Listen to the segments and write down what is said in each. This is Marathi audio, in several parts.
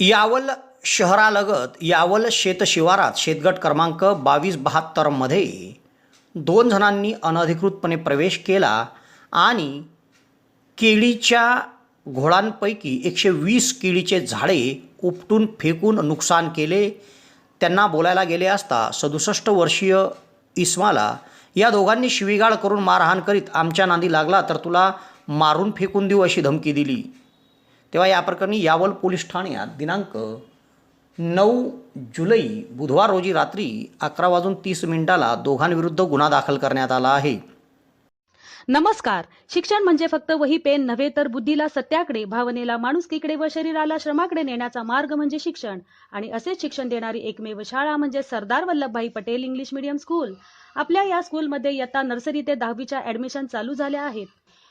यावल शहरालगत यावल शेतशिवारात शेतगट क्रमांक बावीस बहात्तरमध्ये दोन जणांनी अनधिकृतपणे प्रवेश केला आणि केळीच्या घोळांपैकी एकशे वीस केळीचे झाडे उपटून फेकून नुकसान केले. त्यांना बोलायला गेले असता सदुसष्ट वर्षीय इस्माला या दोघांनी शिवीगाळ करून मारहाण करीत आमच्या नांदी लागला तर तुला मारून फेकून देऊ अशी धमकी दिली. तेव्हा या प्रकरणी यावल पोलीस ठाण्यात दिनांक नऊ जुलै बुधवार रोजी रात्री अकरा वाजून तीस मिनिटाला दोघांविरुद्ध गुन्हा दाखल करण्यात आला आहे. नमस्कार. शिक्षण म्हणजे फक्त वही पेन नव्हे तर बुद्धीला सत्याकडे भावनेला माणुसकीकडे व शरीराला श्रमाकडे नेण्याचा मार्ग म्हणजे शिक्षण. आणि असेच शिक्षण देणारी एकमेव शाळा म्हणजे Sardar Vallabhbhai Patel English medium school. आपल्या या स्कूलमध्ये इयत्ता नर्सरी ते दहावीच्या ऍडमिशन चालू झाल्या आहेत.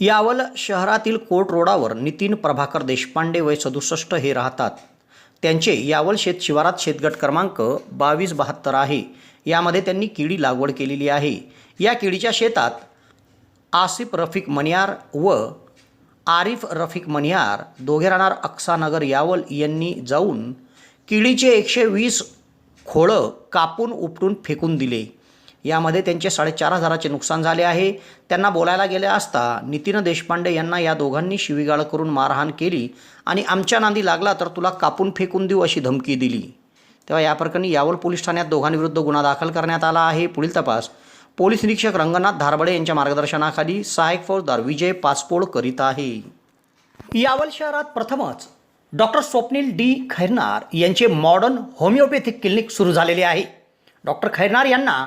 यावल शहरातील कोर्ट रोडावर नितीन प्रभाकर देशपांडे वय सदुसष्ट हे राहतात. त्यांचे यावल शेत शिवारात शेतगट क्रमांक बावीस बहात्तर आहे. यामध्ये त्यांनी केळी लागवड केलेली आहे. या केळीच्या शेतात आसिफ रफिक मनियार व आरिफ रफिक मनियार दोघे राहणार. अक्सानगर यावल यांनी जाऊन किडीचे एकशे वीस खोळं कापून उपटून फेकून दिले. यामध्ये त्यांचे साडेचार हजाराचे नुकसान झाले आहे. त्यांना बोलायला गेले असता नितीन देशपांडे यांना या दोघांनी शिवीगाळ करून मारहाण केली आणि आमच्या नांदी लागला तर तुला कापून फेकून देऊ अशी धमकी दिली. तेव्हा या प्रकरणी यावल पोलीस ठाण्यात दोघांविरुद्ध गुन्हा दाखल करण्यात आला आहे. पुढील तपास. पोलीस निरीक्षक रंगनाथ धारबडे यांच्या मार्गदर्शनाखाली सहायक फौजदार विजय पासपोड करीत आहे. यावल शहरात प्रथमच डॉक्टर स्वप्नील डी. खैरनार यांचे मॉडर्न होमिओपॅथिक क्लिनिक सुरू झालेले आहे. डॉक्टर खैरनार यांना